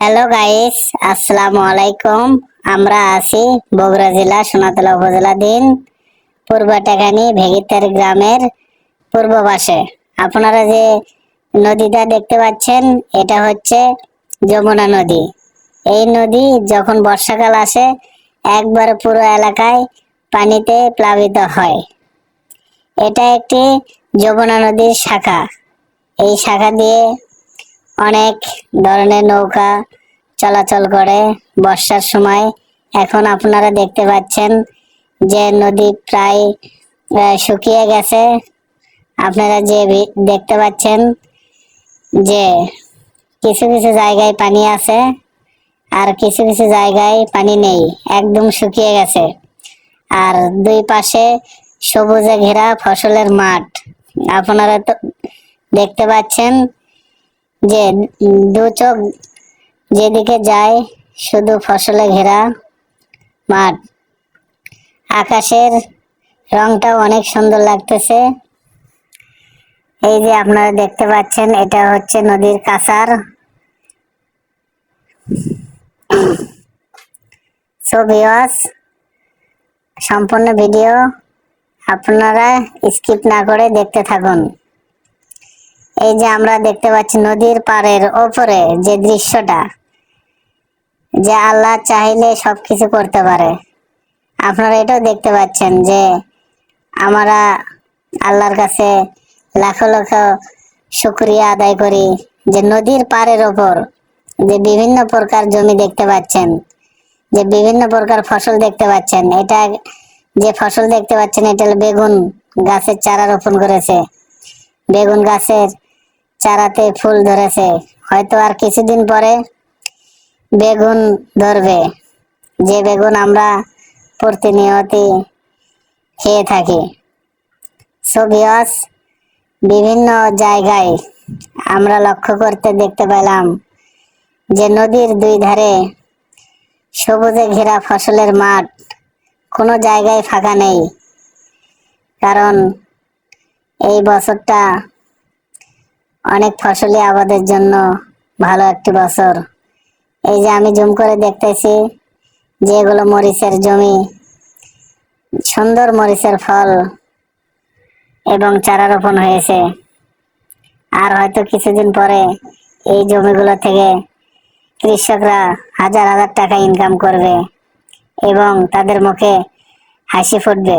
Hello guys আসসালামু আলাইকুম আমরা আছি বগুড়া জেলা সোনাতলা উপজেলাধীন পূর্ব টেকানি ভেগিতের গ্রামের পূর্ব পাশে আপনারা যে নদীটা দেখতে পাচ্ছেন এটা হচ্ছে যমুনা নদী এই নদী যখন বর্ষাকাল আসে একবার পুরো এলাকায় পানিতে প্লাবিত হয় এটা একটি যমুনা নদীর শাখা এই শাখা দিয়ে অনেক ধরনের নৌকা চলাচল করে বর্ষার সময়। এখন আপনারা দেখতে পাচ্ছেন যে নদী প্রায় শুকিয়ে গেছে। আপনারা যে দেখতে পাচ্ছেন যে কিছু কিছু জায়গায় পানি আছে আর কিছু কিছু জায়গায় পানি নেই, একদম শুকিয়ে গেছে। আর দুই পাশে সবুজে ঘেরা ফসলের মাঠ। আপনারা তো দেখতে পাচ্ছেন যে দু চোখ যেদিকে যায় শুধু ফসলে ঘেরা মাঠ। আকাশের রংটাও অনেক সুন্দর লাগতেছে। এই যে আপনারা দেখতে পাচ্ছেন, এটা হচ্ছে নদীর কাসার। সো সম্পূর্ণ ভিডিও আপনারা স্কিপ না করে দেখতে থাকুন। এই যে আমরা দেখতে পাচ্ছি নদীর পাড়ের ওপরে যে দৃশ্যটা, যে আল্লাহ চাইলে সবকিছু করতে পারে। আপনারা এটাও দেখতে পাচ্ছেন যে আমরা আল্লাহর কাছে লাখো লাখো শুক্রিয়া আদায় করি যে নদীর পাড়ের ওপর যে বিভিন্ন প্রকার জমি দেখতে পাচ্ছেন, যে বিভিন্ন প্রকার ফসল দেখতে পাচ্ছেন। এটা যে ফসল দেখতে পাচ্ছেন, এটা বেগুন গাছের চারা রোপণ করেছে। বেগুন গাছের চারাতে ফুল ধরেছে। হয়তো আর কিছুদিন পরে বেগুন ধরবে। যে বেগুন আমরা প্রতিনিয়তই খেয়ে থাকি। সোভিয়াস বিভিন্ন জায়গায় আমরা লক্ষ্য করতে দেখতে পেলাম যে নদীর দুই ধারে সবুজে ঘেরা ফসলের মাঠ কোনো জায়গায় ফাঁকা নেই। কারণ এই বছরটা অনেক ফসলি আবাদের জন্য ভালো একটি বছর। এই যে আমি জুম করে দেখতেছি যেগুলো মরিচের জমি, সুন্দর মরিচের ফল এবং চারা রোপণ হয়েছে। আর হয়তো কিছুদিন পরে এই জমিগুলো থেকে কৃষকরা হাজার হাজার টাকা ইনকাম করবে এবং তাদের মুখে হাসি ফুটবে।